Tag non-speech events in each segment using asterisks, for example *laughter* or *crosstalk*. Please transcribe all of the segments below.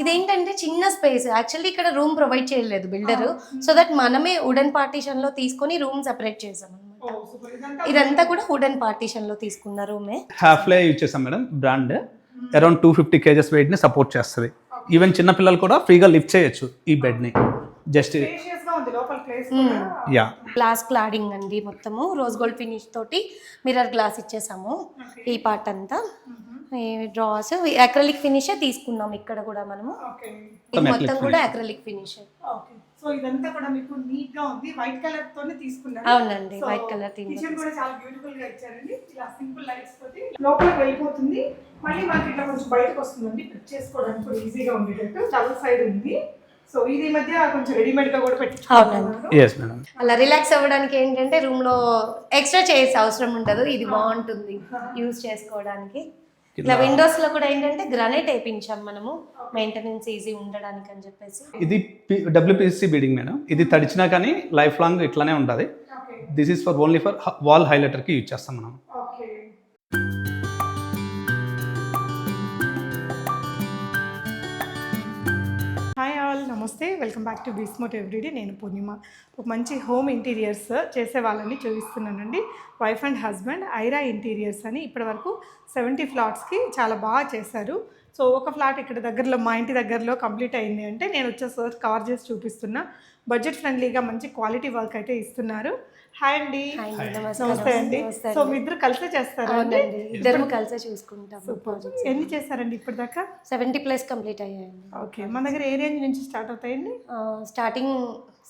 ఇదేంటంటే చిన్న space. Actually ఇక్కడ రూమ్ ప్రొవైడ్ చేయలేదు బిల్డర్. సో దట్ మనమే వుడెన్ పార్టీషన్లో తీసుకొని రూమ్ సెపరేట్ చేసాం అనమాట. ఇదంతా కూడా వుడెన్ పార్టీషన్లో తీసుకున్న రూమే. హ్యాఫ్లే యూజ్ చేసాం madam brand. Around two fifty kgs వెయిట్ని support చేస్తుంది. ఈవెన్ చిన్న పిల్లలు కూడా ఫ్రీగా లిఫ్ట్ చేయొచ్చు ఈ జస్ట్ ఉంది లోపల ప్లేస్ యా గ్లాస్ క్లాడింగ్ అండి మొత్తము. రోజ్ గోల్డ్ ఫినిష్ తోటి మిర్రర్ గ్లాస్ ఇచ్చేసాము ఈ పార్ట్ అంతా డ్రాస్ అక్రలిక్ ఫినిష్ తీసుకున్నాం ఇక్కడ కూడా మనము. మొత్తం కూడా అక్రలిక్ ఫినిష్ ఓకే. సో ఇదంతా కూడా మీకు నీట్గా ఉంది. వైట్ కలర్ తోనే తీసుకున్నారు. అవునండి వైట్ కలర్ కిచెన్ కూడా చాలా బ్యూటిఫుల్గా ఇచ్చారండి. ఇలా సింపుల్ లైట్స్ తోటి లోపలికి వెళ్ళిపోతుంది. మళ్ళీ మనకి ఇట్లా కొంచెం బయటకు వస్తుందండి. పిక్ చేసుకోవడానికి కూడా ఈజీగా ఉండేటట్టు. డబుల్ సైడ్ ఉంది. సో ఇది మధ్య కొంచెం రెడీమేడ్గా కూడా అలా రిలాక్స్ అవ్వడానికి ఏంటంటే రూమ్లో ఎక్స్ట్రా చైర్స్ అవసరం ఉండదు. ఇది బాగుంటుంది యూజ్ చేసుకోవడానికి. ఇలా విండోస్లో కూడా ఏంటంటే గ్రనైట్ వేయించాం మనము. మెయింటెనెన్స్ ఈజీ ఉండడానికి అని చెప్పేసి. ఇది డబ్ల్యూపీసీ బీడింగ్ మేడం ఇది తడిచినా కానీ లైఫ్ లాంగ్ ఇట్లానే ఉంటుంది. This is for only for wall హైలైటర్కి use చేస్తాం మనం. నమస్తే వెల్కమ్ బ్యాక్ టు బీస్మోట్ ఎవ్రీడే. నేను పూర్ణిమ. ఒక మంచి హోమ్ ఇంటీరియర్స్ చేసే వాళ్ళని చూపిస్తున్నానండి. Wife and husband Aira interiors అని ఇప్పటివరకు సెవెంటీ ఫ్లాట్స్కి చాలా బాగా చేశారు. సో ఒక ఫ్లాట్ ఇక్కడ దగ్గరలో మా ఇంటి దగ్గరలో కంప్లీట్ అయింది అంటే నేను వచ్చేసరికి కవర్ చేసి చూపిస్తున్నా. బడ్జెట్ ఫ్రెండ్లీగా మంచి క్వాలిటీ వర్క్ అయితే ఇస్తున్నారు. హాయ్ అండి. నమస్తే నమస్కారం. అండి. సో మీ ఇద్దరు కలిసే చేస్తారా అండి? అవునండి. ఇద్దరు కలిసే చూసుకుంటాము ప్రాజెక్ట్స్ ఎన్ని చేశారండి ఇప్పటిదాకా? సెవెంటీ ప్లస్ కంప్లీట్ అయ్యాయండి. ఓకే. మన దగ్గర ఏ రేంజ్ నుంచి స్టార్ట్ అవుతాయండి? స్టార్టింగ్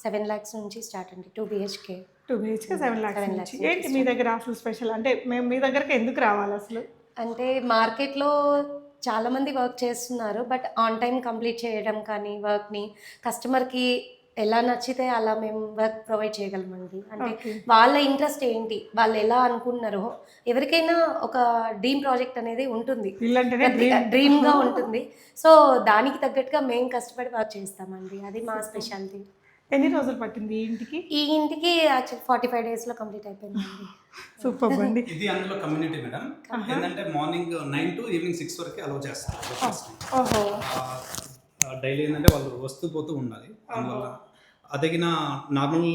సెవెన్ ల్యాక్స్ నుంచి స్టార్ట్ అండి. Two BHK. Two BHK seven lakhs ఏంటి మీ దగ్గర అసలు స్పెషల్? అంటే మేము మీ దగ్గరకు ఎందుకు రావాలి అసలు? అంటే మార్కెట్లో చాలా మంది వర్క్ చేస్తున్నారు బట్ ఆన్ టైం కంప్లీట్ చేయడం కానీ వర్క్ని కస్టమర్కి ఎలా నచ్చితే అలా మేము వర్క్ ప్రొవైడ్ చేయగలమండి. అంటే. వాళ్ళ ఇంట్రెస్ట్ ఏంటి? వాళ్ళు ఎలా అనుకున్నారో ఎవరికైనా ఒక డ్రీమ్ ప్రాజెక్ట్ అనేది ఉంటుంది. ఇల్లు అంటేనే dream. డ్రీమ్. గా *laughs* ఉంటుంది. సో దానికి తగ్గట్టుగా మేము కష్టపడి వర్క్ చేస్తామండి. అది మా స్పెషాలిటీ. ఎన్ని రోజులు పట్టింది ఈ ఇంటికి? ఈ ఇంటికి యాక్చువల్ ఫార్టీ ఫైవ్ డేస్లో కంప్లీట్ అయిపోయిందండి. *laughs* సూపర్ అండి. *laughs* ఇది అందులో కమ్యూనిటీ మేడం. ఏంటంటే morning nine to evening six వరకు అలౌ చేస్తారు. ఓహో డైలీ ఏంటంటే వాళ్ళు వస్తూ పోతూ ఉండాలి. అందువల్ల అదగిన నార్మల్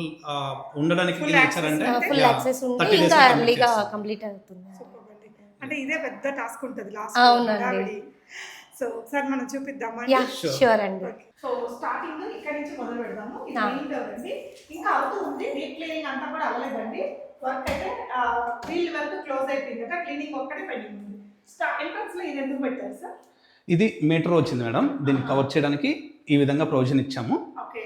ఉండడానికి ఏం ఇచ్చారంటే ఫుల్ yeah, యాక్సెస్ ఉంది 30 days ఇంకా లో complete ఎర్లీగా చేస్తారు. కంప్లీట్ అవుతుంది. అంటే ఇదే పెద్ద టాస్క్ ఉంటుంది లాస్ట్ అవునండి. సో ఒకసారి మనం చూపిద్దామా షూర్ అండి. సో స్టార్టింగ్ ఇక్కడ నుంచి మొదలు పెడదాము. ఇది. మెయిన్ డోర్ అండి. ఇంకా అవుతూ ఉంది డీప్ క్లీనింగ్ అంతా కూడా అవ్వలేదండి. వర్క్ అయితే వీల్ వర్క్ క్లోజ్ అయిపోయింది కదా క్లీనింగ్ ఒక్కటే పెండింగ్ ఉంది. ఎంట్రన్స్లో ఇది ఎందుకు పెట్టారు సార్ ఇది మీటర్ వచ్చింది మేడం. దీన్ని కవర్ చేయడానికి ఈ విధంగా ప్రొవిజన్ ఇచ్చాము. ఓకే.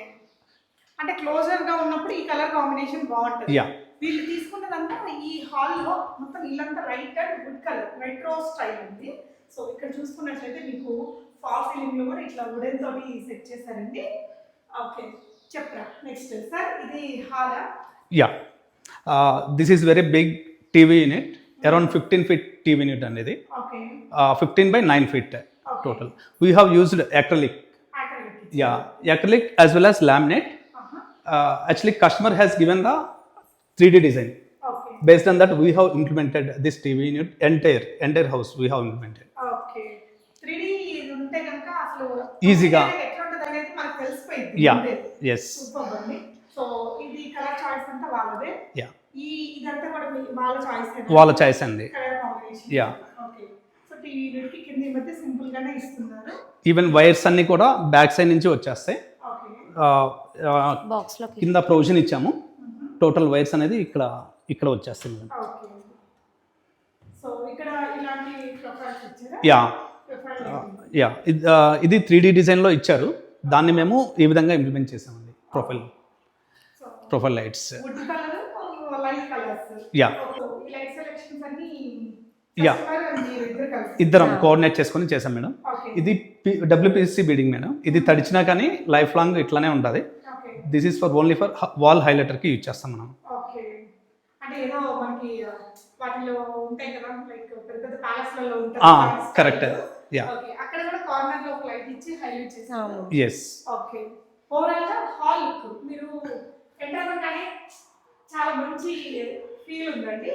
అంటే క్లోజర్గా ఉన్నప్పుడు ఈ కలర్ కాంబినేషన్ బాగుంటుంది. యా వీళ్ళు తీసుకున్నదంతా ఈ హాల్లో మొత్తం ఇల్లంతా white and wood colour retro style ఉంది. సో ఇక్కడ చూసుకున్నట్లయితే మీకు ఫాల్ సీలింగ్లో కూడా ఇట్లా వుడెన్ తోటి సెట్ చేశారండి. ఓకే. చెప్పరా నెక్స్ట్ సార్ ఇది హాలా. Yeah this is very big TV unit around fifteen feet TV unit అనేది okay. Fifteen by nine feet Total we have used acrylic yeah acrylic as well as laminate uh, actually customer has given the 3d design okay based on that we have implemented this tv unit entire entire house we have implemented okay three ఇది ఉంటే కనుక అసలు Easy-గా. ఎట్లా ఉంటుంది అనేది మనకు తెలిసిపోయింది yeah ముందే. yes సూపర్ అండి సో ఇది కలర్ చాయిస్ అంతా వాళ్ళదే yeah ఈ ఇదంతా కూడా మీ వాళ్ళ చాయిస్ వాళ్ళ చాయిస్ అండి కలర్ యూనిట్కి కింద మధ్య ఇస్తున్నారు. ఈవెన్ వైర్స్ అన్ని కూడా బ్యాక్ సైడ్ నుంచి వచ్చేస్తాయి. ఓకే. బాక్స్లోకి. కింద ప్రొవిజన్ ఇచ్చాము. టోటల్ వైర్స్ అనేది ఇక్కడ ఇక్కడ వచ్చేస్తుంది ఓకే. సో ఇక్కడ ఇలాంటి ప్రొఫైల్స్ ఇచ్చారా? యా. యా. ఇది త్రీ డి డిజైన్లో ఇచ్చారు. దాన్ని మేము ఈ విధంగా ఇంప్లిమెంట్ చేసామండి profile so profile lights wood colour light colours yeah ఇద్దరు కోఆర్డినేట్ చేసుకొని చేసాం మేడం. ఇది డబ్ల్యూపీసీ బీడింగ్ మేడం. ఇది తడిచినా కానీ లైఫ్ లాంగ్ ఇట్లానే ఉంటుంది. This is for only for wall హైలైటర్కి use చేస్తాం మనం. ఓకే అంటే ఏదో మనకి ఆ, వాటిలో ఉంటాయి కదా లైక్ పెద్ద పెద్ద ప్యాలెస్లలో ఆ, ఉంటాయి correct. Yeah. ఓకే అక్కడ కూడా కార్నర్లో ఒక లైట్ ఇచ్చి హైలైట్ చేశారు. అవును. ఎస్ ఓకే ఓవరాల్గా హాల్ లుక్ మీరు ఎంటర్ చాలా మంచి ఫీల్ ఉందండి.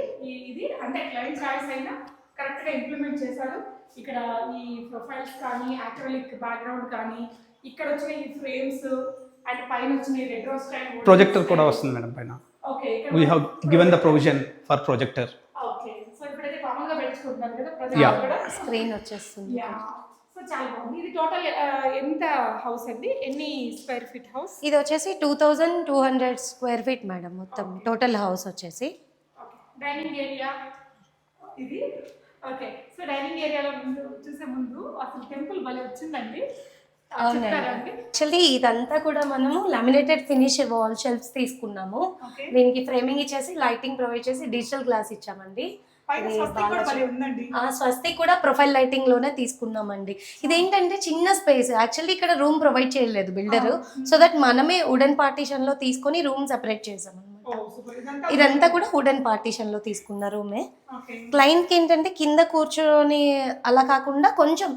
ఇది అంటే క్లయింట్ చాయిస్ అయినా కరెక్ట్గా ఇంప్లిమెంట్ చేశారు. ఇక్కడ ఈ ప్రొఫైల్స్ కానీ యాక్రలిక్ బ్యాక్గ్రౌండ్ కానీ ఇక్కడ వచ్చిన ఈ ఫ్రేమ్స్ అండ్ పైన వచ్చిన రెట్రో స్టైల్ ప్రొజెక్టర్ కూడా వస్తుంది మేడం పైన. Okay we have given the provision for projector okay so ఇప్పుడైతే కామన్గా పెట్టుకుంటున్నారు కదా. ప్రజలు కూడా. స్క్రీన్ వచ్చేస్తుంది యా సో చాలా బాగుంది. ఇది టోటల్ ఎంత హౌస్ అండి? ఎన్ని స్క్వేర్ ఫీట్ హౌస్ ఇది వచ్చేసి two thousand two hundred square feet madam మొత్తం. టోటల్ హౌస్ వచ్చేసి. డైనింగ్ ఏరియా ఇది? ఓకే సో డైనింగ్ ఏరియాలో ముందు చూసే ముందు అసలు టెంపుల్ భలే వచ్చిందండి. యాక్చువల్లీ ఇదంతా కూడా మనము లామినేటెడ్ ఫినిష్ వాల్ షెల్ఫ్స్ తీసుకున్నాము. దీనికి ఫ్రేమింగ్ ఇచ్చేసి లైటింగ్ ప్రొవైడ్ చేసి డిజిటల్ గ్లాస్ ఇచ్చామండి. స్వస్తి కూడా ప్రొఫైల్ లైటింగ్లోనే తీసుకున్నామండి. ఇదేంటంటే చిన్న స్పేస్ యాక్చువల్లీ ఇక్కడ రూమ్ ప్రొవైడ్ చేయలేదు బిల్డర్ సో దట్ మనమే వుడెన్ పార్టీషన్లో తీసుకొని రూమ్ సెపరేట్ చేసాం ఓ అనమాట సూపర్ ఇదంతా కూడా వుడెన్ పార్టీషన్లో తీసుకున్న రూమే ఓకే. క్లయింట్కి ఏంటంటే కింద కూర్చొని అలా కాకుండా కొంచెం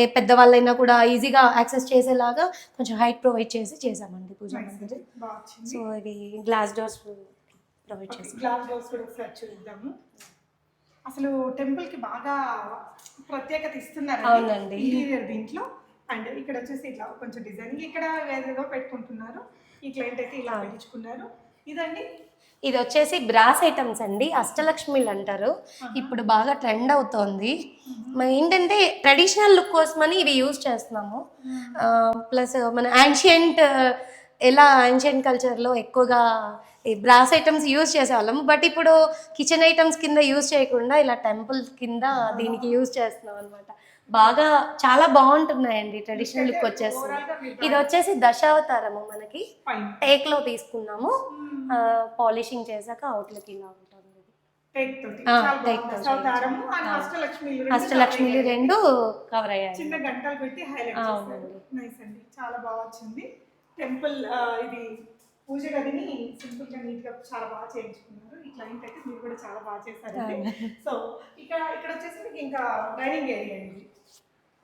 ఏ పెద్దవాళ్ళైనా కూడా ఈజీగా యాక్సెస్ చేసేలాగా కొంచెం హైట్ ప్రొవైడ్ చేసి చేసామండి పూజా మందిర్. సో ఇవి గ్లాస్ డోర్స్ ప్రొవైడ్ చేసాం గ్లాస్ డోర్స్ కూడా ఒకసారి చూద్దాము. అసలు టెంపుల్కి బాగా ప్రత్యేకత ఇస్తున్నారు అవునండి. ఇంటీరియర్ దీంట్లో. అండ్ ఇక్కడ వచ్చేసి ఇట్లా కొంచెం డిజైనింగ్ ఇక్కడ ఏదేదో పెట్టుకుంటున్నారు. ఈ క్లయింట్ అయితే ఇలా పెట్టించుకున్నారు. ఇదండి? ఇది వచ్చేసి బ్రాస్ ఐటమ్స్ అండి అష్టలక్ష్మిలు అంటారు. ఇప్పుడు బాగా ట్రెండ్ అవుతోంది. ఏంటంటే ట్రెడిషనల్ లుక్ కోసమని ఇవి యూజ్ చేస్తున్నాము. ప్లస్ మన యాన్షియంట్ ఎలా యాన్షియంట్ కల్చర్లో ఎక్కువగా ఈ బ్రాస్ ఐటమ్స్ యూజ్ చేసేవాళ్ళము బట్ ఇప్పుడు కిచెన్ ఐటమ్స్ కింద యూజ్ చేయకుండా ఇలా టెంపుల్ కింద దీనికి యూజ్ చేస్తున్నాం అనమాట బాగా చాలా బాగుంటున్నాయండి ట్రెడిషనల్ లుక్ వచ్చేస్తుంది ఇది వచ్చేసి దశావతారము మనకి. పైన టేక్లో తీసుకున్నాము పాలిషింగ్ చేశాక అవుట్లుక్ ఇలా ఉంటుంది అండ్. అష్టలక్ష్మిలు రెండు కవర్ అయ్యాయి. చిన్న గంటలు పెట్టి హైలైట్ నైస్ అండి. చాలా బాగా వచ్చింది. టెంపుల్ ఇది పూజ గదిని సింపుల్గా నీట్గా చాలా బాగా చేయించుకున్నారు. ఈ క్లయింట్ అయితే మీరు కూడా చాలా బాగా చేశారండి. సో ఇక్కడ ఇక్కడ వచ్చేసి మీకు ఇంకా డైనింగ్ ఏరియా Yeah.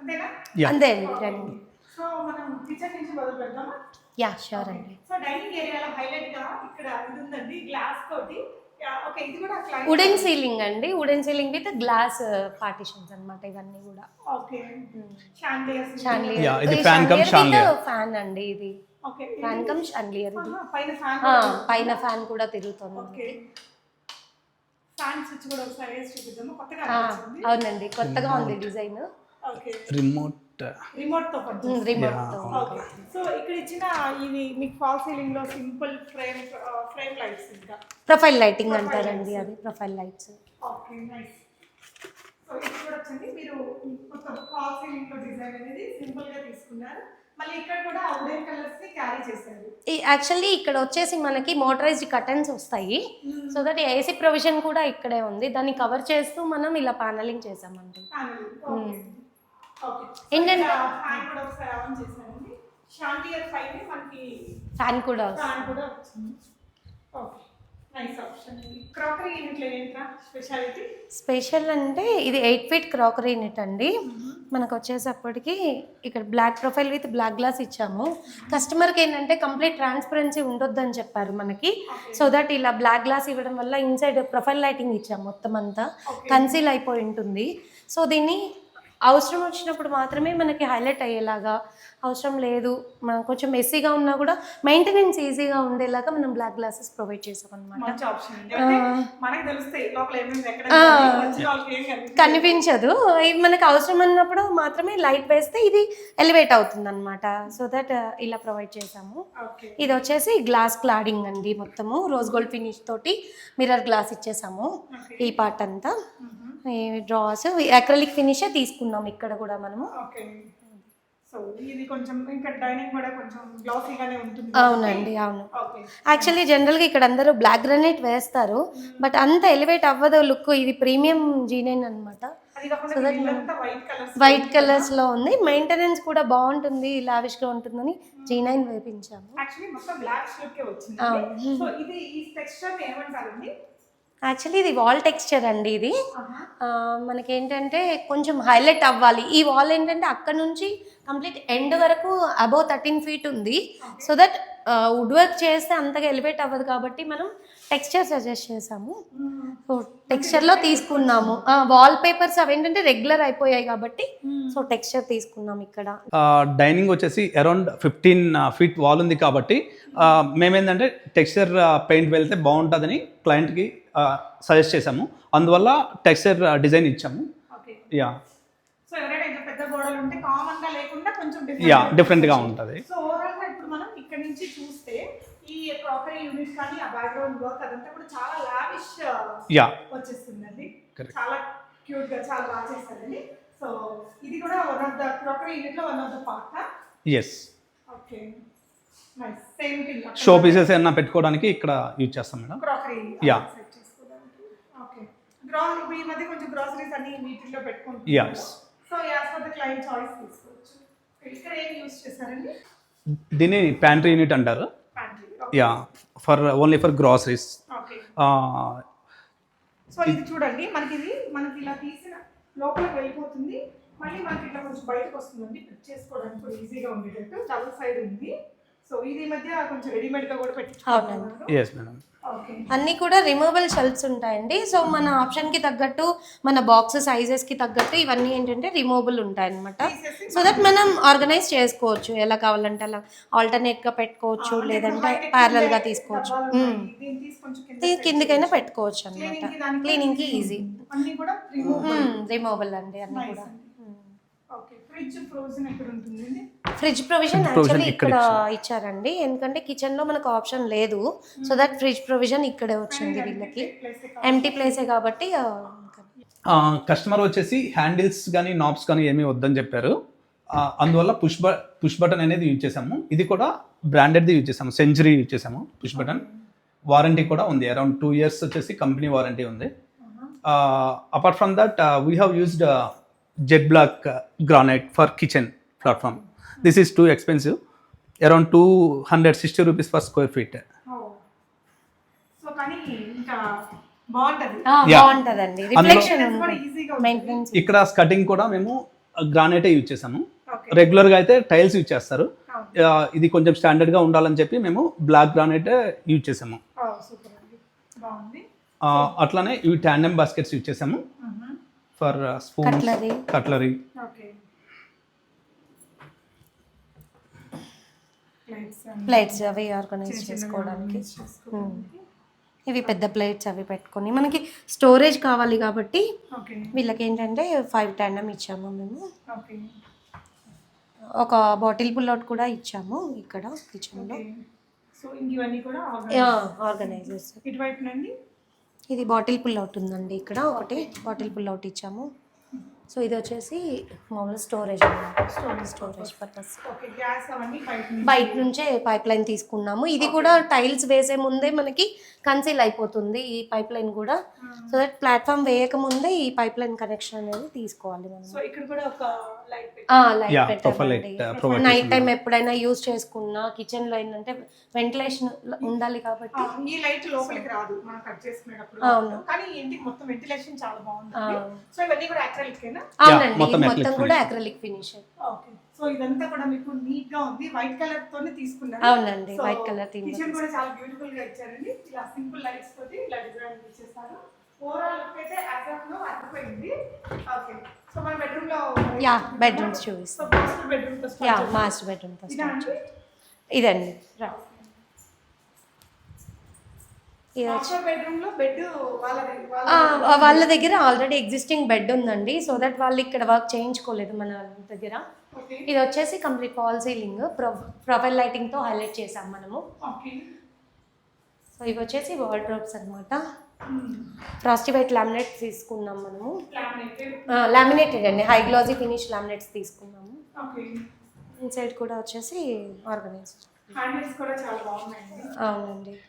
అంతే అండి రండి. సో మనం కిచెన్ నుంచి మొదలు పెడదామా? యా షూర్ అండి. సో డైనింగ్ ఏరియాలో హైలైట్గా ఇక్కడ ఇది ఉందండి గ్లాస్ తోటి. ఓకే ఇది కూడా క్లయింట్ వుడెన్ సీలింగ్ అండి. Wooden ceiling with glass partitions అన్నమాట ఇవన్నీ కూడా. ఓకే షాండియర్స్ Yeah, ఇది fan cum chandelier. ఫ్యాన్ అండి ఇది. ఓకే ఫ్యాన్ కమ్ షాండ్లియర్ ఇది. పైన ఫ్యాన్ పైన ఫ్యాన్ కూడా తిరుగుతుంది ఓకే ఫ్యాన్ స్విచ్ కూడా ఒకసారి వేసి చూపిద్దాము? కొత్తగా ఆ, అనిపించింది. అవునండి కొత్తగా ఉంది డిజైన్. రిమోట్. రిమోట్తో రిమోట్ ఓకే. సో ఇక్కడ ఇచ్చిన ఇది మీకు ఫాల్ సీలింగ్లో సింపుల్ ఫ్రేమ్ ఫ్రేమ్ లైట్స్ ఇంకా. ప్రొఫైల్ లైటింగ్ అంటారండి అది profile lights. Okay nice. So ఇది కూడా వచ్చింది మీరు మొత్తం ఫాల్ సీలింగ్లో డిజైన్ అనేది సింపుల్గా తీసుకున్నారు. మళ్ళీ ఇక్కడ కూడా వుడెన్ కలర్స్ని క్యారీ చేశారు. యాక్చువల్లీ ఇక్కడ వచ్చేసి మనకి మోటరైజ్డ్ కటన్స్ వస్తాయి. సో దట్ ఏసీ ప్రొవిజన్ కూడా ఇక్కడే ఉంది. దాన్ని కవర్ చేస్తూ మనం ఇలా ప్యానలింగ్ చేసామండి ఏంటంటే- ఫ్యాన్ కూడా స్పెషల్ అంటే ఇది ఎయిట్ ఫీట్ క్రాకరీ యూనిట్ అండి. మనకు వచ్చేసప్పటికి ఇక్కడ black profile with black glass ఇచ్చాము. కస్టమర్కి ఏంటంటే కంప్లీట్ ట్రాన్స్పరెన్సీ ఉండొద్దని చెప్పారు మనకి. సో దట్ ఇలా బ్లాక్ గ్లాస్ ఇవ్వడం వల్ల ఇన్సైడ్ ప్రొఫైల్ లైటింగ్ ఇచ్చాము మొత్తం అంతా. కన్సీల్ అయిపోయి ఉంటుంది. సో దీన్ని అవసరం వచ్చినప్పుడు మాత్రమే మనకి హైలైట్ అయ్యేలాగా అవసరం లేదు. మనం కొంచెం మెస్సీగా ఉన్నా కూడా మెయింటెనెన్స్ ఈజీగా ఉండేలాగా మనం బ్లాక్ గ్లాసెస్ ప్రొవైడ్ చేసాం అనమాట కనిపించదు. ఇది మనకు అవసరం అన్నప్పుడు మాత్రమే లైట్ వేస్తే ఇది ఎలివేట్ అవుతుంది అనమాట సో దట్ ఇలా ప్రొవైడ్ చేసాము. ఇది వచ్చేసి గ్లాస్ క్లాడింగ్ అండి మొత్తము. రోజ్ గోల్డ్ ఫినిష్ తోటి మిర్రర్ గ్లాస్ ఇచ్చేసాము ఈ పార్ట్ అంతా. డ్రాస్ అక్రలిక్ ఫినిషే తీసుకున్నాం ఇక్కడ కూడా మనము. ఓకే. సో ఇది కొంచెం ఇంకా డైనింగ్ కూడా కొంచెం గ్లాసీగానే ఉంటుంది. అవునండి అవును. యాక్చువల్లీ జనరల్గా ఇక్కడ అందరూ బ్లాక్ గ్రానైట్ వేస్తారు బట్ అంత ఎలివేట్ అవ్వదు లుక్ ఇది ప్రీమియం జీనైన్ అనమాట వైట్ కలర్స్ వైట్ కలర్స్లో ఉంది. మెయింటెనెన్స్ కూడా బాగుంటుంది లావిష్గా ఉంటుందని జీ నైన్ వేపించాము. యాక్చువల్లీ ఇది వాల్ టెక్స్చర్ అండి ఇది. మనకేంటంటే కొంచెం హైలైట్ అవ్వాలి. ఈ వాల్ ఏంటంటే అక్కడ నుంచి కంప్లీట్ ఎండ్ వరకు అబౌవ్ థర్టీన్ ఫీట్ ఉంది. సో దట్ వుడ్ వర్క్ చేస్తే అంతగా ఎలివేట్ అవ్వదు కాబట్టి మనం టెక్స్చర్ సజెస్ట్ చేసాము. సో టెక్స్చర్లో తీసుకున్నాము. వాల్ పేపర్స్ అవి ఏంటంటే రెగ్యులర్ అయిపోయాయి కాబట్టి సో టెక్స్చర్ తీసుకున్నాం ఇక్కడ. డైనింగ్ వచ్చేసి అరౌండ్ ఫిఫ్టీన్ ఫీట్ వాల్ ఉంది కాబట్టి ఆ, మేమేంటంటే టెక్స్చర్ పెయింట్ వెళ్తే బాగుంటుందని క్లయింట్కి సజెస్ట్ చేసాము అందువల్ల టెక్స్చర్ డిజైన్ ఇచ్చాము. ఓకే. యా యా డిఫరెంట్గా ఉంటుంది. సో ఇప్పుడు మనం ఇక్కడ నుంచి చూస్తే ఈ క్రాకరీ యూనిట్ కానీ ఆ బ్యాక్గ్రౌండ్ వర్క్ అదంతా కూడా చాలా లావిష్ యా వచ్చేస్తుందండి. చాలా క్యూట్గా చాలా బాగా చేస్తారండి. సో ఇది కూడా వన్ ఆఫ్ ద క్రాకరీ యూనిట్లో one of the part yes okay show pieces ఏమన్నా పెట్టుకోవడానికి ఇక్కడ యూజ్ చేస్తాం మేడం. Crockery Yeah. సెట్ చేసుకోవడానికి ఓకే గ్రా ఇప్పుడు ఈ మధ్య కొంచెం గ్రాసరీస్ అన్ని. So as per the client choice తీసుకోవచ్చు. ఇక్కడ ఏం యూస్ చేశారండి? దీన్ని ప్యాంట్రీ యూనిట్ అంటారు. Yeah for only for groceries so ఇది చూడండి మనకి ఇది మనకి ఇలా తీసిన లోపలికి వెళ్ళిపోతుంది. మళ్ళీ మనకి ఇట్లా కొంచెం బయటకు వస్తుందండి. పిక్ చేసుకోవడానికి ఈజీగా ఉండేటట్టు. డబుల్ సైడ్ ఉంది. సో ఇది ఈ మధ్య కొంచెం రెడీమేడ్గా కూడా ఎస్ మేడం అన్నీ కూడా రిమూవబుల్ షెల్ఫ్స్ ఉంటాయండి. సో మన ఆప్షన్కి తగ్గట్టు మన బాక్స్ సైజెస్కి తగ్గట్టు ఇవన్నీ ఏంటంటే రిమూవబుల్ ఉంటాయి అనమాట సో దట్ మనం ఆర్గనైజ్ చేసుకోవచ్చు. ఎలా కావాలంటే అలా ఆల్టర్నేట్గా పెట్టుకోవచ్చు లేదంటే ప్యారలల్గా తీసుకోవచ్చు. కిందకైనా పెట్టుకోవచ్చు అనమాట క్లీనింగ్కి ఈజీ అన్ని రిమూవబుల్ అండి అన్నీ కూడా. ఫ్రిడ్జ్ ప్రొవిజన్ యాక్చువల్లీ ఇక్కడ ఇచ్చారండి. ఎందుకంటే కిచెన్లో మనకు ఆప్షన్ లేదు. సో దట్ ఫ్రిడ్జ్ ప్రొవిజన్ ఇక్కడే వచ్చింది వీళ్ళకి. ఎంటీ ప్లేసే కాబట్టి. కస్టమర్ వచ్చేసి హ్యాండిల్స్ కానీ నాబ్స్ కానీ ఏమీ వద్దని చెప్పారు. ఆ, అందువల్ల పుష్ బ పుష్ బటన్ అనేది యూజ్ చేసాము ఇది కూడా బ్రాండెడ్ది యూజ్ చేసాము సెంచరీ యూజ్ చేసాము పుష్ బటన్ వారంటీ కూడా ఉంది. అరౌండ్ టూ ఇయర్స్ వచ్చేసి కంపెనీ వారంటీ ఉంది. Apart from that we have used Z black granite for kitchen platform this is too expensive around two hundred sixty rupees per square feet ఇక్కడ skirting కూడా మేము గ్రానైటే use చేసాము రెగ్యులర్గా అయితే tiles use చేస్తారు. ఇది కొంచెం స్టాండర్డ్గా ఉండాలని చెప్పి మేము బ్లాక్ గ్రానైట్ యూజ్ చేసాము. సూపర్ అండి. బాగుంది. ఆ, అట్లానే ఇవి ట్యాండమ్ బాస్కెట్స్ యూజ్ చేసాము. For spoon Cutlery. Cutlery. Okay. Plates plates అవి ఆర్గనైజ్ చేసుకోవడానికి. ఇవి పెద్ద ప్లేట్స్ అవి పెట్టుకొని. మనకి స్టోరేజ్ కావాలి కాబట్టి ఓకే. వీళ్ళకి ఏంటంటే ఫైవ్ టెండమ్ ఇచ్చాము మేము. ఓకే. ఒక బాటిల్ పుల్అవుట్ కూడా ఇచ్చాము ఇక్కడ కిచెన్లో. ఆర్గనైజర్స్ ఇటువైపు నుండి ఇది బాటిల్ పుల్అవుట్ ఉందండి ఇక్కడ ఒకటి బాటిల్ పుల్అవుట్ ఇచ్చాము. సో ఇది వచ్చేసి మామూలు స్టోరేజ్ స్టోరేజ్ స్టోరేజ్ పర్పస్ బయట నుంచి. బయట నుంచే పైప్ లైన్ తీసుకున్నాము. ఇది కూడా టైల్స్ వేసే ముందే మనకి కన్సీల్ అయిపోతుంది ఈ పైప్ లైన్ కూడా. సో దట్ ప్లాట్ఫామ్ వేయక ముందే ఈ పైప్ లైన్ కనెక్షన్ అనేది తీసుకోవాలి మనం. సో ఇక్కడ కూడా ఒక uh, నైట్ టైం ఎప్పుడైనా యూజ్ చేసుకున్నా కిచెన్లో ఏంటంటే వెంటిలేషన్ ఉండాలి కాబట్టి. ఆ, ఈ లైట్ లోపలికి రాదు. మనం కట్ చేసుకునేటప్పుడు అవును. కానీ ఇంటికి మొత్తం వెంటిలేషన్ చాలా బాగుంది. సో ఇవన్నీ కూడా యాక్చువల్కేనా అవునండి. మొత్తం కూడా. అక్రలిక్ ఫినిష్ ఓకే సో ఇదంతా కూడా మీకు నీట్గా ఉంది. వైట్ కలర్ తోనే తీసుకున్నారు. అవునండి, theme లో కిచెన్ కూడా చాలా బ్యూటిఫుల్గా ఇచ్చారండి. ఇలా సింపుల్ లైట్స్ తోటి ఇలా డిజైన్ ఇచ్చేస్తారు ఓవరాల్ లుక్ అయితే నో అర్థమైంది ఓకే సో మన బెడ్రూమ్లో యా బెడ్రూమ్స్ చూపిస్తాం సో మాస్టర్ బెడ్రూమ్తో యా మాస్టర్ బెడ్రూమ్ ఇదండి రా. వాళ్ళ దగ్గర ఆల్రెడీ ఎగ్జిస్టింగ్ బెడ్ ఉందండి సో దట్ వాళ్ళు ఇక్కడ వర్క్ చేయించుకోలేదు మన దగ్గర. ఇది వచ్చేసి complete fall ceiling pro profile లైటింగ్తో highlight చేసాం మనము. సో ఇవి వచ్చేసి వార్డ్రోబ్స్ అనమాట ఫ్రాస్టీ వైట్ లామినేట్స్ తీసుకున్నాం మనము. లామినేటెడ్ అండి. హై గ్లాజీ ఫినిష్ లామినేట్స్ తీసుకున్నాము. ఇన్సైడ్ కూడా వచ్చేసి బాగున్నాయండి. అవునండి.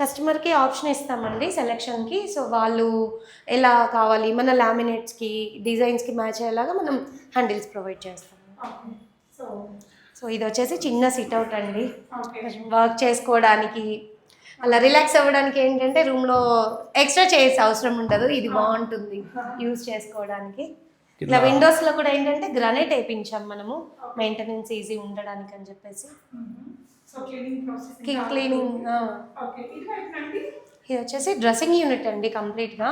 కస్టమర్కి ఆప్షన్ ఇస్తామండి సెలెక్షన్కి సో వాళ్ళు ఎలా కావాలి మన లామినేట్స్కి డిజైన్స్కి మ్యాచ్ అయ్యేలాగా మనం హ్యాండిల్స్ ప్రొవైడ్ చేస్తాము. సో సో ఇది వచ్చేసి చిన్న సిట్అవుట్ అండి. వర్క్ చేసుకోవడానికి అలా రిలాక్స్ అవ్వడానికి ఏంటంటే రూమ్లో ఎక్స్ట్రా చైర్స్ అవసరం ఉండదు. ఇది బాగుంటుంది యూజ్ చేసుకోవడానికి. ఇలా విండోస్లో కూడా ఏంటంటే గ్రనైట్ వేయించాం మనము. మెయింటెనెన్స్ ఈజీ ఉండడానికి అని చెప్పేసి. So cleaning process cleaning okay ఇది వచ్చేసి డ్రెస్సింగ్ యూనిట్ అండి కంప్లీట్గా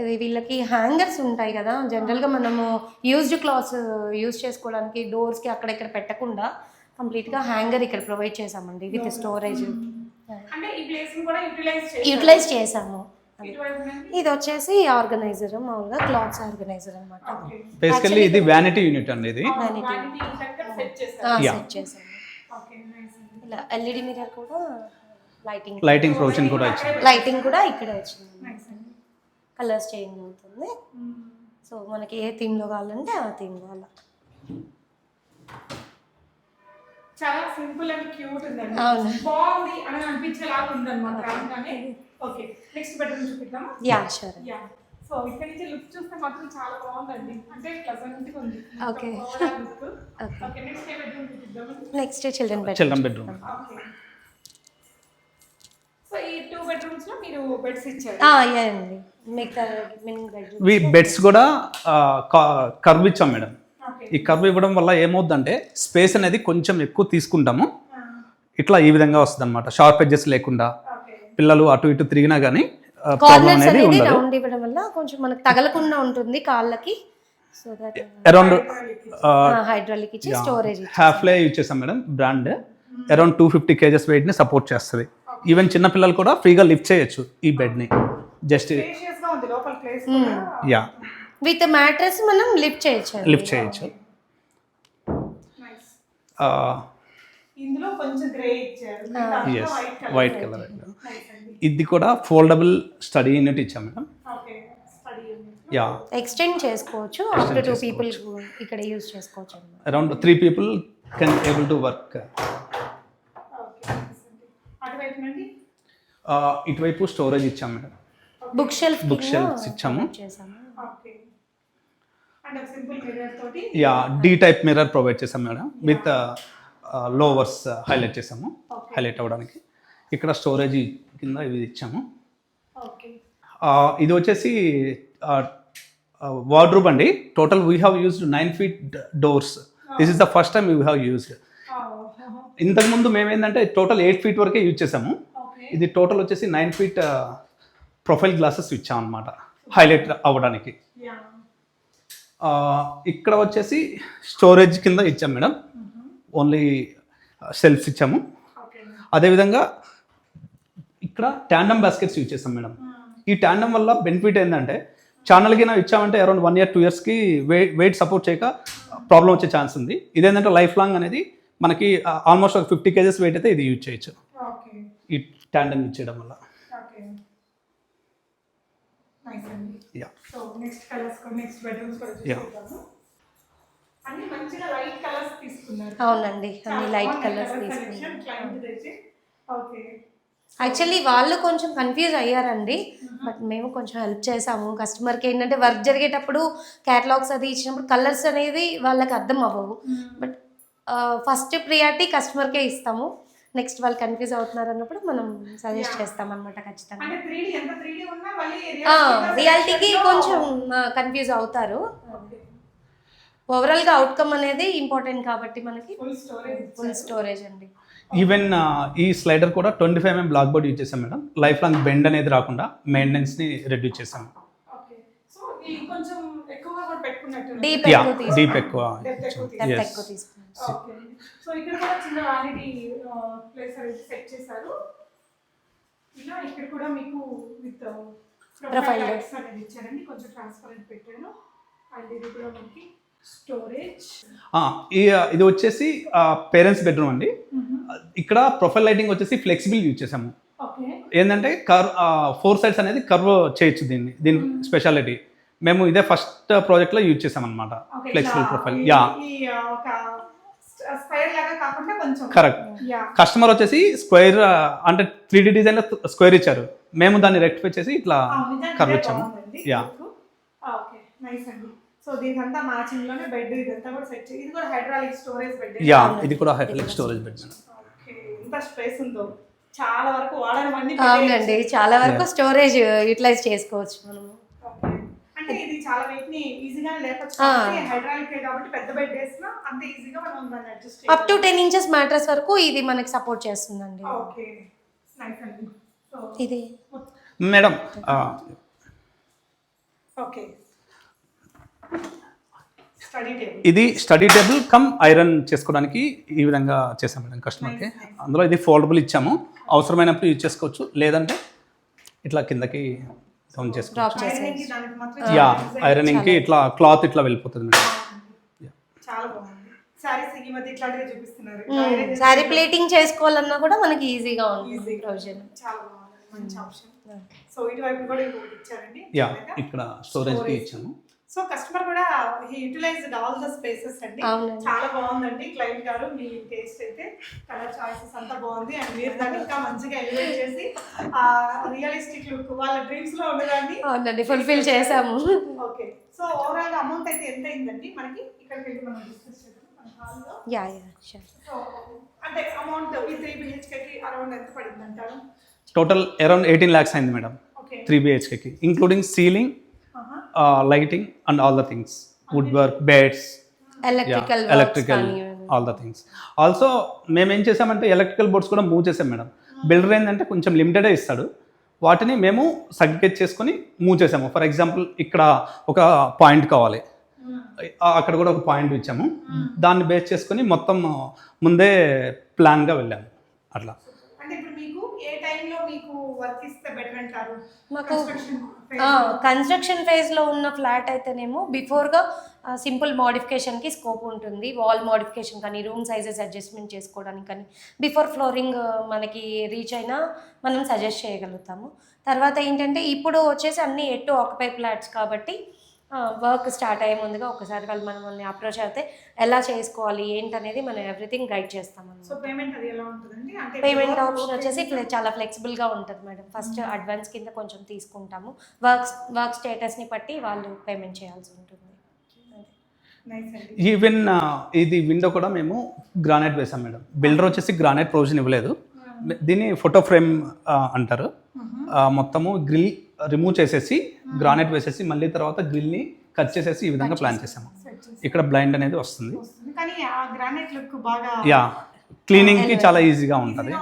ఇది వీళ్ళకి హ్యాంగర్స్ ఉంటాయి కదా. జనరల్గా మనము యూజ్డ్ క్లాత్స్ యూజ్ చేసుకోవడానికి డోర్స్కి అక్కడెక్కడ పెట్టకుండా కంప్లీట్గా హ్యాంగర్ ఇక్కడ ప్రొవైడ్ చేసామండి విత్ స్టోరేజ్ యూటిలైజ్ చేసాము ఇది వచ్చేసి ఆర్గనైజర్ మామూలుగా క్లాత్స్ ఆర్గనైజర్ అనమాట బేసికల్లీ ఇది వ్యానిటీ యూనిట్ అండి ఇది. సెట్ చేసాము ఇలా ఎల్ఈడి మిర్రర్ కూడా లైటింగ్ లైటింగ్ ప్రొవిజన్ కూడా ఇచ్చింది. లైటింగ్ కూడా ఇక్కడే వచ్చింది కలర్స్ చేంజ్ అవుతుంది. సో మనకి ఏ థీమ్లో కావాలంటే ఆ థీమ్లో అలా చాలా సింపుల్ అండ్ క్యూట్ ఉందండి. బాగుంది అని అనిపించేలాగా ఉందన్నమాట. రాగానే okay next bedroom చూపిద్దామా? Yeah sure yeah. So ఇక్కడ నుంచి లుక్ చూస్తే మాత్రం చాలా బాగుందండి. అంటే ప్లజెంట్ ఉంది. Okay. ఓకే. నెక్స్ట్ ఏ bedroom చూపిద్దామా? Next children bed children bedroom okay. So ఈ టూ బెడ్రూమ్స్లో మీరు బెడ్స్ ఇచ్చారు. యా అండి. మిగతా మిన్ బెడ్రూమ్ వి బెడ్స్ కూడా కర్వ్ ఇచ్చాం మేడం. ఓకే ఈ కర్వ్ ఇవ్వడం వల్ల ఏమవుద్దంటే స్పేస్ అనేది కొంచెం ఎక్కువ తీసుకుంటాము. ఇట్లా ఈ విధంగా వస్తుంది అనమాట షార్ప్ ఎడ్జెస్ లేకుండా. ఓకే. పిల్లలు అటు ఇటు తిరిగినా కానీ ప్రాబ్లం అనేది ఉండదు. రౌండ్ ఇవ్వడం వల్ల కొంచెం మనకు తగలకుండా ఉంటుంది కాళ్ళకి. సో దట్ అరౌండ్ హైడ్రాలిక్ ఇచ్చి స్టోరేజ్ హ్యాఫ్లే యూజ్ చేస్తాం madam brand around two fifty kgs వెయిట్ని support చేస్తుంది. ఈవెన్ చిన్న పిల్లలు కూడా ఫ్రీగా లిఫ్ట్ చేయొచ్చు ఈ బెడ్ని జస్ట్ స్పేషియస్గా ఉంది లోపల ప్లేస్ యా విత్ మ్యాట్రెస్ మనం లిఫ్ట్ చేయొచ్చు లిఫ్ట్ చేయొచ్చు నైస్ ఇందులో కొంచెం గ్రే ఇచ్చారు. ఎస్ వైట్ కలర్ ఇది కూడా ఫోల్డబుల్ స్టడీ యూనిట్ ఇచ్చాం మేడం. ఓకే స్టడీ ఉంది యా. ఎక్స్టెండ్ చేసుకోవచ్చు. అప్ టు పీపుల్ ఇక్కడ యూజ్ చేసుకోవచ్చు around three people can able to work ఇటువైపు స్టోరేజ్ ఇచ్చాం madam. Book shelf Book shelves ఇచ్చాము. చేసాము ఓకే అండ్ ఒక సింపుల్ మిర్రర్ తోటి yeah D type mirror provide చేసాం మేడం. విత్ లోవర్స్ హైలైట్ చేసాము. హైలైట్ అవ్వడానికి. ఇక్కడ స్టోరేజ్ కింద ఇది ఇచ్చాము. Uh, ఇది వచ్చేసి వార్డ్రూబ్ అండి. Total we have used nine feet doors this is the first time we have used ఇంతకుముందు మేము ఏంటంటే టోటల్ ఎయిట్ ఫీట్ వరకే యూజ్ చేసాము ఇది టోటల్ వచ్చేసి నైన్ ఫీట్ ప్రొఫైల్ గ్లాసెస్ ఇచ్చాం అనమాట హైలైట్ అవ్వడానికి. ఇక్కడ వచ్చేసి స్టోరేజ్ కింద ఇచ్చాం మేడం. ఓన్లీ సెల్ఫ్స్ ఇచ్చాము. అదేవిధంగా ఇక్కడ ట్యాండమ్ బాస్కెట్స్ యూజ్ చేస్తాం మేడం. ఈ ట్యాండమ్ వల్ల బెనిఫిట్ ఏంటంటే ఛానల్ కింద ఇచ్చామంటే అరౌండ్ వన్ ఇయర్ టూ ఇయర్స్కి వెయిట్ వెయిట్ సపోర్ట్ చేయక ప్రాబ్లం వచ్చే ఛాన్స్ ఉంది. ఇదేంటంటే లైఫ్ లాంగ్ అనేది మనకి ఆల్మోస్ట్ ఒక ఫిఫ్టీ కేజెస్ వెయిట్ అయితే ఇది యూజ్ చేయొచ్చు. ఈ ట్యాండమ్ వల్ల ఓకే నైస్ అండి yeah so next colours next bedrooms కూడా Yeah. చూద్దాము అన్ని మంచిగా లైట్ కలర్స్ తీసుకున్నారు. అవునండి. అన్ని లైట్ కలర్స్ ఓకే యాక్చువల్లీ వాళ్ళు కొంచెం కన్ఫ్యూజ్ అయ్యారండి. బట్ మేము కొంచెం హెల్ప్ చేసాము. కస్టమర్కి ఏంటంటే వర్క్ జరిగేటప్పుడు క్యాటలాగ్స్ అది ఇచ్చినప్పుడు కలర్స్ అనేది వాళ్ళకి అర్థం అవ్వవు. బట్ ఫస్ట్ ప్రియారిటీ కస్టమర్కే ఇస్తాము. నెక్స్ట్ వాళ్ళు కన్ఫ్యూజ్ అవుతున్నారు అన్నప్పుడు మనం సజెస్ట్ చేస్తాం అనమాట ఖచ్చితంగా. అంటే త్రీ ఎంత త్రీ ఉన్నా మళ్ళీ రియాలిటీకి కొంచెం కన్ఫ్యూజ్ అవుతారు. ఓవరాల్గా అవుట్కమ్ అనేది ఇంపార్టెంట్ కాబట్టి మనకి ఫుల్ స్టోరేజ్ ఫుల్ స్టోరేజ్ అండి. ఈవెన్ ఈ స్లైడర్ కూడా twenty five MM block board use చేసాం మేడం. లైఫ్ లాంగ్ బెండ్ అనేది రాకుండా మెయింటెనెన్స్ని రెడ్యూస్ చేసాం ఓకే సో ఇది కొంచెం డీప్ యా ఎక్కువ సో ఇక్కడ కూడా చిన్న ప్లేస్ అనేది సెట్ చేశారు. ఇలా ఇక్కడ కూడా మీకు విత్ ప్రొఫైల్ లైట్స్ అనేది ఇచ్చారండి. కొంచెం ట్రాన్స్పరెంట్ పెట్టాను. అండ్ ఇది కూడా మనకి స్టోరేజ్ ఆ, ఈ ఇది వచ్చేసి పేరెంట్స్ బెడ్రూమ్ అండి. ఇక్కడ ప్రొఫైల్ లైటింగ్ వచ్చేసి ఫ్లెక్సిబుల్ యూజ్ చేసాము ఓకే ఏంటంటే కర్ ఫోర్ సైడ్స్ అనేది కర్వ్ చేయొచ్చు దీన్ని దీని స్పెషాలిటీ మేము ఇదే ఫస్ట్ ప్రాజెక్ట్లో యూజ్ చేసాం అనమాట ఓకే ఫ్లెక్సిబుల్ ప్రొఫైల్ యా ఈ ఆ, ఒక స్క్వేర్ లాగా కాకుండా కొంచెం. కరెక్ట్ యా కస్టమర్ వచ్చేసి స్క్వేర్ అంటే త్రీ డి డిజైన్లో స్క్వేర్ ఇచ్చారు. మేము దాన్ని రెక్టిఫై చేసి ఇట్లా కర్వ్ ఇచ్చాము. Yeah okay. నైస్ అండి. సో దీనికంతా మ్యాచింగ్లోనే బెడ్ ఇదంతా కూడా సెట్ చేసి ఇది కూడా హైడ్రాలిక్ స్టోరేజ్ బెడ్ యా ఇది కూడా hydraulic storage bed madam okay ఎంత స్పేస్ ఉందో. చాలా వరకు అవునండి. చాలా వరకు స్టోరేజ్ యూటిలైజ్ చేసుకోవచ్చు మనము. ఇది చాలా వెయిట్ని ఈజీగా లేపచ్చు. హైడ్రాలిక్ కాబట్టి పెద్ద బెడ్ వేసినా అంత ఈజీగా మనం దాన్ని adjust up to ten inches mattress వరకు ఇది మనకి సపోర్ట్ చేస్తుందండి. ఓకే. నైస్ అండి. సో ఇది. మేడం ఆ, ఓకే. స్టడీ టేబుల్ ఇది స్టడీ టేబుల్ కమ్ ఐరన్ చేసుకోవడానికి ఈ విధంగా చేసాం మేడం కస్టమర్కి అందులో ఇది ఫోల్డబుల్ ఇచ్చాము. అవసరమైనప్పుడు యూజ్ చేసుకోవచ్చు. లేదంటే ఇట్లా కిందకి డౌన్ చేసుకోవచ్చు. యా ఐరనింగ్కి ఇట్లా క్లాత్ ఇట్లా వెళ్ళిపోతుంది మేడం. శారీ ప్లేటింగ్ చేసుకోవాలన్నా కూడా మనకి ఈజీగా ఉంటుంది ప్రొవిజన్ చాలా బాగుంది. మంచి ఆప్షన్ సో ఇటువైపు కూడా యా ఇక్కడ స్టోరేజ్కి ఇచ్చాము సో కస్టమర్ కూడా యూటిలైజ్డ్ ఆల్ ద స్పేసెస్ అండి. చాలా బాగుందండి క్లయింట్ గారు మీ టేస్ట్ అయితే కలర్ చాయిసెస్ అంతా బాగుంది. అండ్ మీరు దాన్ని ఇంకా మంచిగా ఎలివేట్ చేసి ఆ రియలిస్టిక్ లుక్ వాళ్ళ డ్రీమ్స్లో ఉన్నదాన్ని అవునండి ఫుల్ఫిల్ చేసాము ఓకే. సో ఓవరాల్ అమౌంట్ అయితే ఎంత అయిందండి మనకి ఇక్కడికి వెళ్ళి మనం డిస్కస్ చేద్దాం. మన హాల్లో. యా యా షూర్ సో అంటే అమౌంట్ ఈ త్రీ బిహెచ్కేకి అరౌండ్ ఎంత పడింది అంటారు టోటల్ అరౌండ్ ఎయిటీన్ ల్యాక్స్ అయింది మేడం. ఓకే. Three బిహెచ్కేకి including ceiling lighting and all the things wood work beds electrical electrical all the things also మేము ఏం చేసామంటే ఎలక్ట్రికల్ బోర్డ్స్ కూడా మూవ్ చేసాం మేడం. బిల్డర్ ఏంటంటే కొంచెం లిమిటెడే ఇస్తాడు. వాటిని మేము సగ్రిగేట్ చేసుకొని మూవ్ చేసాము. ఫర్ ఎగ్జాంపుల్ ఇక్కడ ఒక పాయింట్ కావాలి. అక్కడ కూడా ఒక పాయింట్ ఇచ్చాము దాన్ని బేస్ చేసుకొని మొత్తం ముందే ప్లాన్గా వెళ్ళాము. అట్లా అంటే ఇప్పుడు మీకు ఏ టైంలో మీకు వర్క్ ఇస్తే బెటర్ అంటారు? మాకు కన్స్ట్రక్షన్ ఫేజ్లో ఉన్న ఫ్లాట్ అయితేనేమో బిఫోర్గా సింపుల్ మోడిఫికేషన్కి స్కోప్ ఉంటుంది. వాల్ మోడిఫికేషన్ కానీ రూమ్ సైజెస్ అడ్జస్ట్మెంట్ చేసుకోవడానికి కానీ బిఫోర్ ఫ్లోరింగ్ మనకి రీచ్ అయినా మనం సజెస్ట్ చేయగలుగుతాము. తర్వాత ఏంటంటే ఇప్పుడు వచ్చేసి అన్ని ఎటు ఆక్యుపై ఫ్లాట్స్ కాబట్టి వర్క్ స్టార్ట్ అయ్యే ముందుగా ఒకసారి వాళ్ళు మనల్ని అప్రోచ్ అయితే ఎలా చేసుకోవాలి ఏంటనేది మనం ఎవ్రీథింగ్ గైడ్ చేస్తాం సో పేమెంట్ అది ఎలా ఉంటుందండి? అంటే పేమెంట్ ఆప్షన్ వచ్చేసి చాలా ఫ్లెక్సిబుల్గా ఉంటుంది మేడం. ఫస్ట్ అడ్వాన్స్ కింద కొంచెం తీసుకుంటాము. వర్క్ వర్క్ స్టేటస్ని బట్టి వాళ్ళు పేమెంట్ చేయాల్సి ఉంటుంది. నైస్ అండి. ఈవెన్ ఇది విండో కూడా మేము గ్రానైట్ వేసాం మేడం. బిల్డర్ వచ్చేసి గ్రానైట్ ప్రొవిజన్ ఇవ్వలేదు. దీన్ని ఫోటో ఫ్రేమ్ అంటారు. ఆ, మొత్తము గ్రిల్ రిమూవ్ చేసేసి గ్రానైట్ వేసేసి మళ్ళీ తర్వాత గ్రిల్ని కట్ చేసేసి ఈ విధంగా ప్లాన్ చేసాము. ఇక్కడ బ్లైండ్ అనేది వస్తుంది. వస్తుంది. కానీ ఆ గ్రానైట్ లుక్ బాగా యా క్లీనింగ్కి చాలా ఈజీగా ఉంటుంది.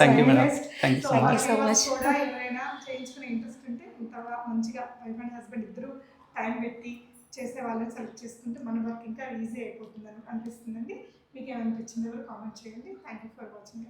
Thank you. Madam thank you so much so much. కూడా ఎవరైనా చేయించుకునే ఇంట్రెస్ట్ ఉంటే ఇంత మంచిగా వైఫ్ అండ్ హస్బెండ్ ఇద్దరు టైం పెట్టి చేసే వాళ్ళని సెలెక్ట్ చేసుకుంటే మన వర్క్ ఇంకా ఈజీ అనిపిస్తుందండి. మీకు ఏమనిపించిందో కూడా కామెంట్ చేయండి. Thank you for watching